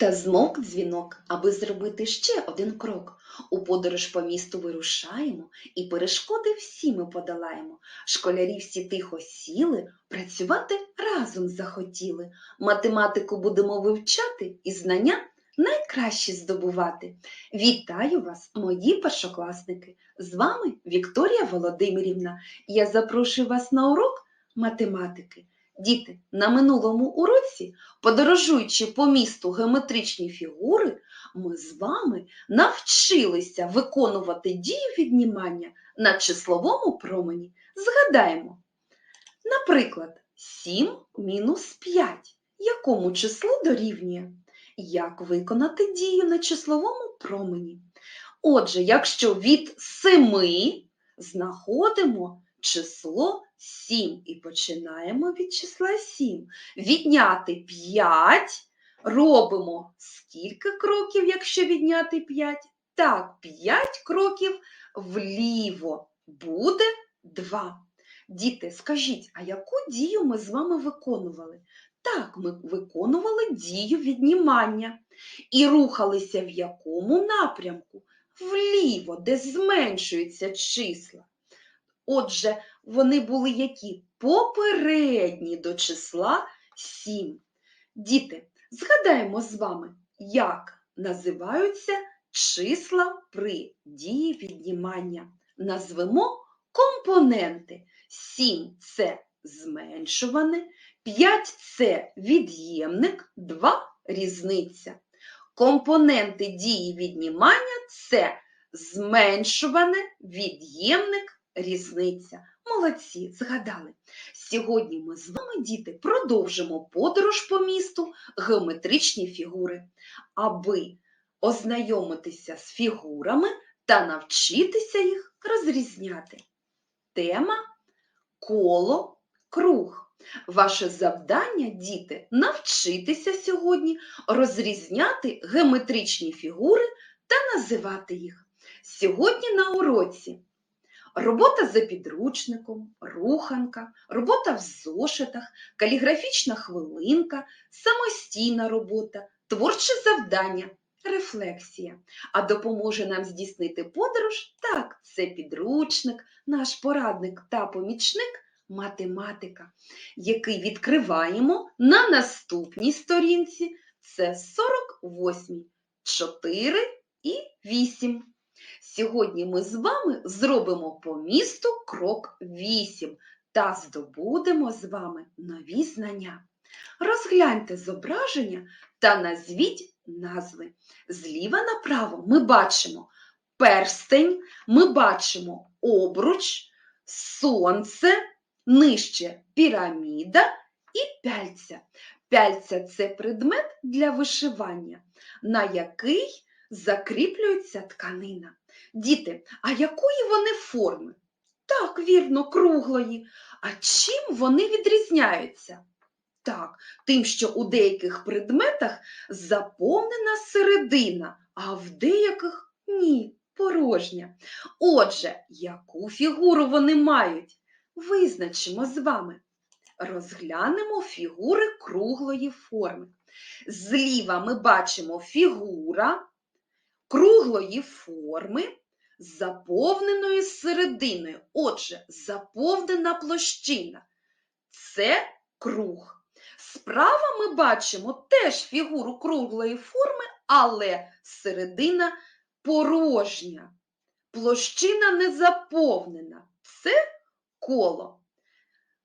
Та змовк дзвінок, аби зробити ще один крок. У подорож по місту вирушаємо, і перешкоди всі ми подолаємо. Школярі всі тихо сіли, працювати разом захотіли. Математику будемо вивчати і знання найкращі здобувати. Вітаю вас, мої першокласники! З вами Вікторія Володимирівна. Я запрошую вас на урок математики. Діти, на минулому уроці, подорожуючи по місту геометричні фігури, ми з вами навчилися виконувати дію віднімання на числовому промені. Згадаємо. Наприклад, 7 мінус 5. Якому числу дорівнює? Як виконати дію на числовому промені? Отже, якщо від 7 знаходимо число 7 і починаємо від числа 7. Відняти 5 робимо скільки кроків, якщо відняти 5? Так, 5 кроків вліво буде 2. Діти, скажіть, а яку дію ми з вами виконували? Так, ми виконували дію віднімання і рухалися в якому напрямку? Вліво, де зменшуються числа. Отже, вони були які? Попередні до числа 7. Діти, згадаємо з вами, як називаються числа при дії віднімання. Назвемо компоненти. 7 це зменшуване, 5 це від'ємник, 2 різниця. Компоненти дії віднімання це зменшуване, від'ємник, різниця. Молодці, згадали. Сьогодні ми з вами, діти, продовжимо подорож по місту геометричні фігури, аби ознайомитися з фігурами та навчитися їх розрізняти. Тема коло, круг. Ваше завдання, діти, навчитися сьогодні розрізняти геометричні фігури та називати їх. Сьогодні на уроці робота за підручником, руханка, робота в зошитах, каліграфічна хвилинка, самостійна робота, творче завдання, рефлексія. А допоможе нам здійснити подорож? Так, це підручник, наш порадник та помічник математика, який відкриваємо на наступній сторінці. Це 48, 4 і 8. Сьогодні ми з вами зробимо по місту крок 8 та здобудемо з вами нові знання. Розгляньте зображення та назвіть назви. Зліва направо ми бачимо перстень, ми бачимо обруч, сонце, нижче піраміда і пяльця. Пяльця це предмет для вишивання, на який закріплюється тканина. Діти, а якої вони форми? Так, вірно, круглої. А чим вони відрізняються? Так, тим, що у деяких предметах заповнена середина, а в деяких ні, порожня. Отже, яку фігуру вони мають? Визначимо з вами. Розглянемо фігури круглої форми. Зліва ми бачимо фігура круглої форми з заповненою серединою. Отже, заповнена площина це круг. Справа ми бачимо теж фігуру круглої форми, але середина порожня. Площина не заповнена. Це коло.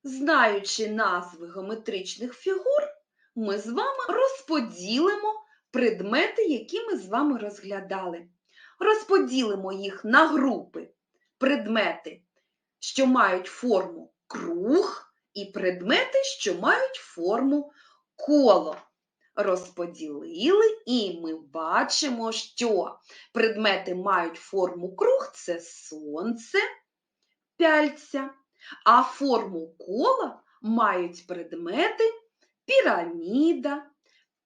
Знаючи назви геометричних фігур, ми з вами розподілимо предмети, які ми з вами розглядали. Розподілимо їх на групи предмети, що мають форму круг, і предмети, що мають форму коло. Розподілили, і ми бачимо, що предмети мають форму круг це сонце, пяльця, а форму кола мають предмети піраміда,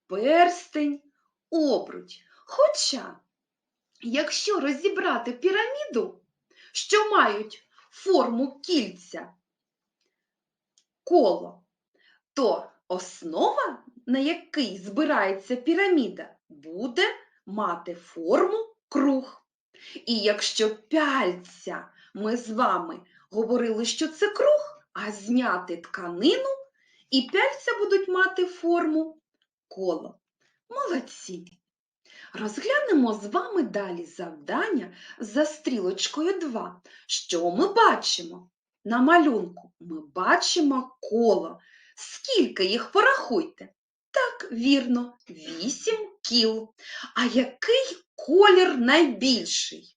перстень, обруч. Хоча, якщо розібрати піраміду, що мають форму кільця, коло, то основа на який збирається піраміда, буде мати форму круг. І якщо пяльця ми з вами говорили, що це круг, а зняти тканину, і пяльця будуть мати форму коло. Молодці! Розглянемо з вами далі завдання за стрілочкою 2. Що ми бачимо? На малюнку ми бачимо коло. Скільки їх порахуйте? Так, вірно, 8 кіл. А який колір найбільший?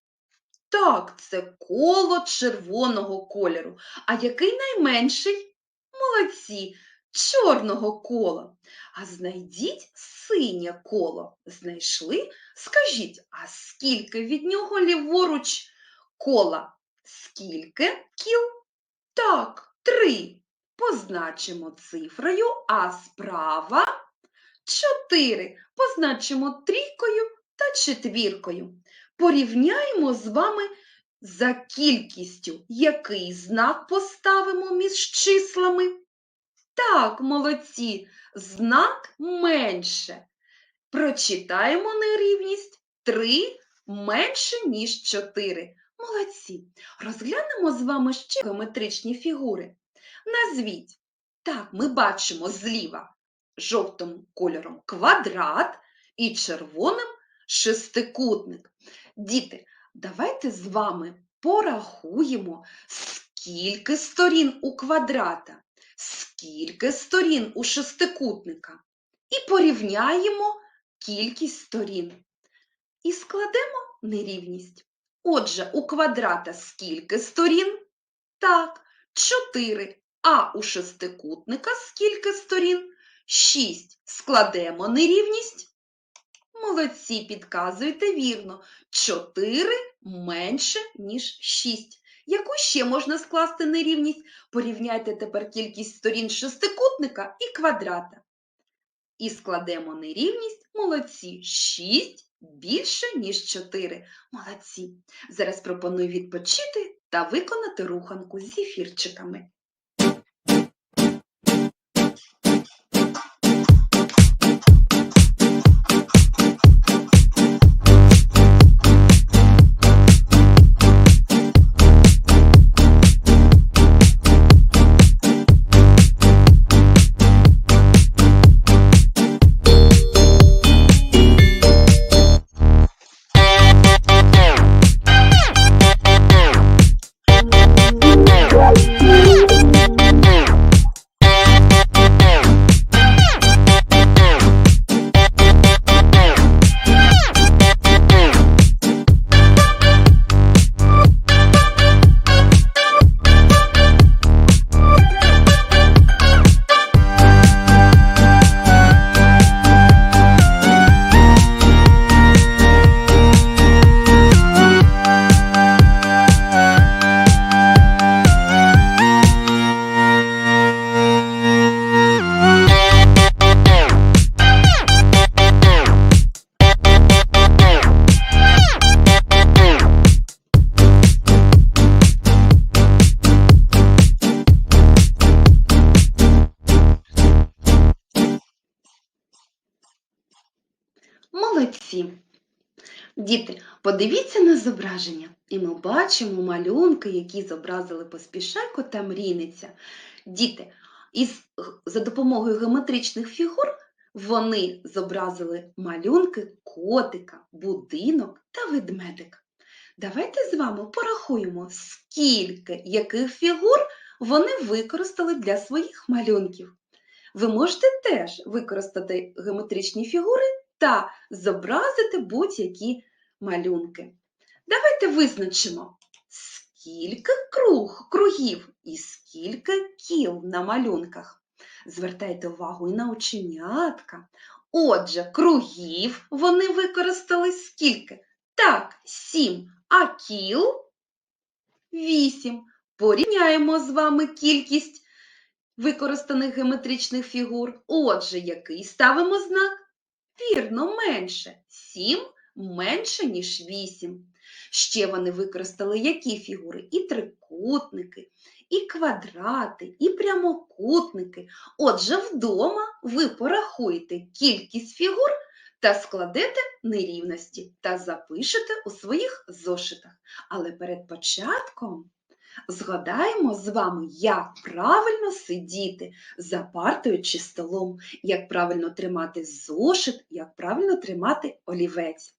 Так, це коло червоного кольору. А який найменший? Молодці, чорного кола. А знайдіть синє коло. Знайшли? Скажіть, а скільки від нього ліворуч кола? Скільки кіл? Так, три. Позначимо цифрою, а справа чотири. Позначимо трійкою та четвіркою. Порівняємо з вами за кількістю, який знак поставимо між числами. Так, молодці, знак менше. Прочитаємо нерівність 3 менше, ніж 4. Молодці. Розглянемо з вами ще геометричні фігури. Назвіть. Так, ми бачимо зліва жовтим кольором квадрат і червоним шестикутник. Діти, давайте з вами порахуємо, скільки сторін у квадрата, скільки сторін у шестикутника. І порівняємо кількість сторін. І складемо нерівність. Отже, у квадрата скільки сторін? Так, 4. А у шестикутника скільки сторін? 6. Складемо нерівність. Молодці, підказуєте вірно. 4 менше, ніж 6. Яку ще можна скласти нерівність? Порівняйте тепер кількість сторін шестикутника і квадрата. І складемо нерівність. Молодці. 6 більше, ніж 4. Молодці. Зараз пропоную відпочити та виконати руханку з ефірчиками. Молодці! Діти, подивіться на зображення, і ми бачимо малюнки, які зобразили поспішайко та мрійниця. Діти, із, за допомогою геометричних фігур вони зобразили малюнки котика, будинок та ведмедик. Давайте з вами порахуємо, скільки яких фігур вони використали для своїх малюнків. Ви можете теж використати геометричні фігури та зобразити будь-які малюнки. Давайте визначимо, скільки круг, кругів і скільки кіл на малюнках. Звертайте увагу і на оченятка. Отже, кругів вони використали скільки? Так, сім, а кіл вісім. Порівняємо з вами кількість використаних геометричних фігур. Отже, який ставимо знак? Вірно, менше. 7 менше, ніж 8. Ще вони використали які фігури? І трикутники, і квадрати, і прямокутники. Отже, вдома ви порахуєте кількість фігур та складете нерівності та запишете у своїх зошитах. Але перед початком згадаємо з вами, як правильно сидіти за партою чи столом, як правильно тримати зошит, як правильно тримати олівець.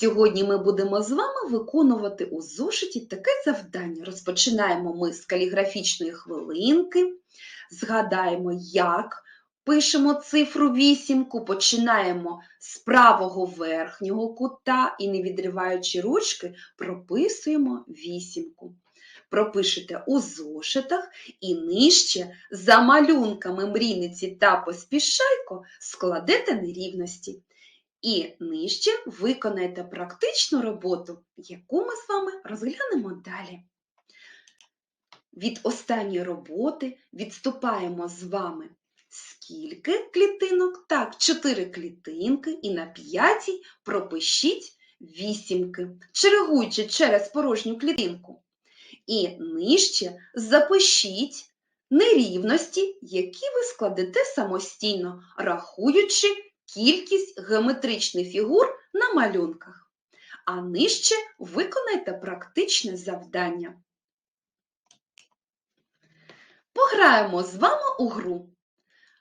Сьогодні ми будемо з вами виконувати у зошиті таке завдання. Розпочинаємо ми з каліграфічної хвилинки, згадаємо, як пишемо цифру вісімку, починаємо з правого верхнього кута і, не відриваючи ручки, прописуємо вісімку. Пропишете у зошитах і нижче за малюнками мрійниці та поспішайко складете нерівності. І нижче виконаєте практичну роботу, яку ми з вами розглянемо далі. Від останньої роботи відступаємо з вами скільки клітинок? Так, 4 клітинки і на п'ятій пропишіть вісімки, чергуючи через порожню клітинку. І нижче запишіть нерівності, які ви складете самостійно, рахуючи кількість геометричних фігур на малюнках. А нижче виконайте практичне завдання. Пограємо з вами у гру.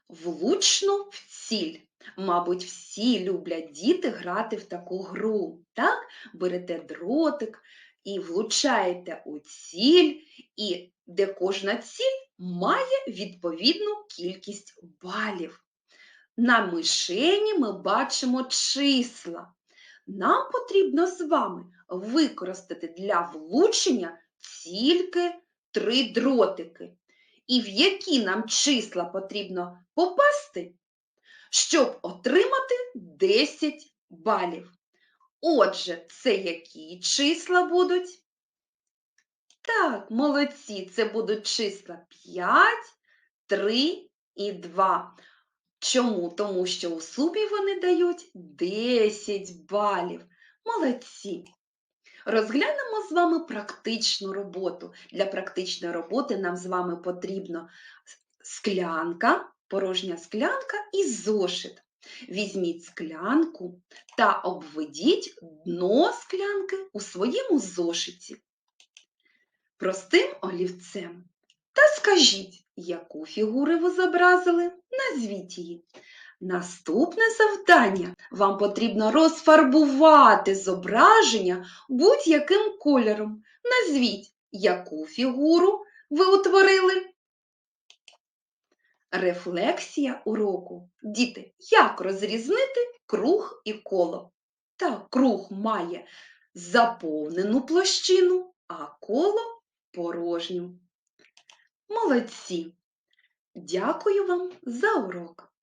Влучно в ціль. Мабуть, всі люблять діти грати в таку гру. Так? Берете дротик і влучаєте у ціль, і де кожна ціль має відповідну кількість балів. На мишені ми бачимо числа. Нам потрібно з вами використати для влучення тільки три дротики. І в які нам числа потрібно попасти, щоб отримати 10 балів. Отже, це які числа будуть? Так, молодці, це будуть числа 5, 3 і 2. Чому? Тому що у сумі вони дають 10 балів. Молодці! Розглянемо з вами практичну роботу. Для практичної роботи нам з вами потрібно склянка, порожня склянка і зошит. Візьміть склянку та обведіть дно склянки у своєму зошиті простим олівцем. Та скажіть, яку фігуру ви зобразили, назвіть її. Наступне завдання вам потрібно розфарбувати зображення будь-яким кольором. Назвіть, яку фігуру ви утворили. Рефлексія уроку. Діти, як розрізнити круг і коло? Так, круг має заповнену площину, а коло порожню. Молодці! Дякую вам за урок!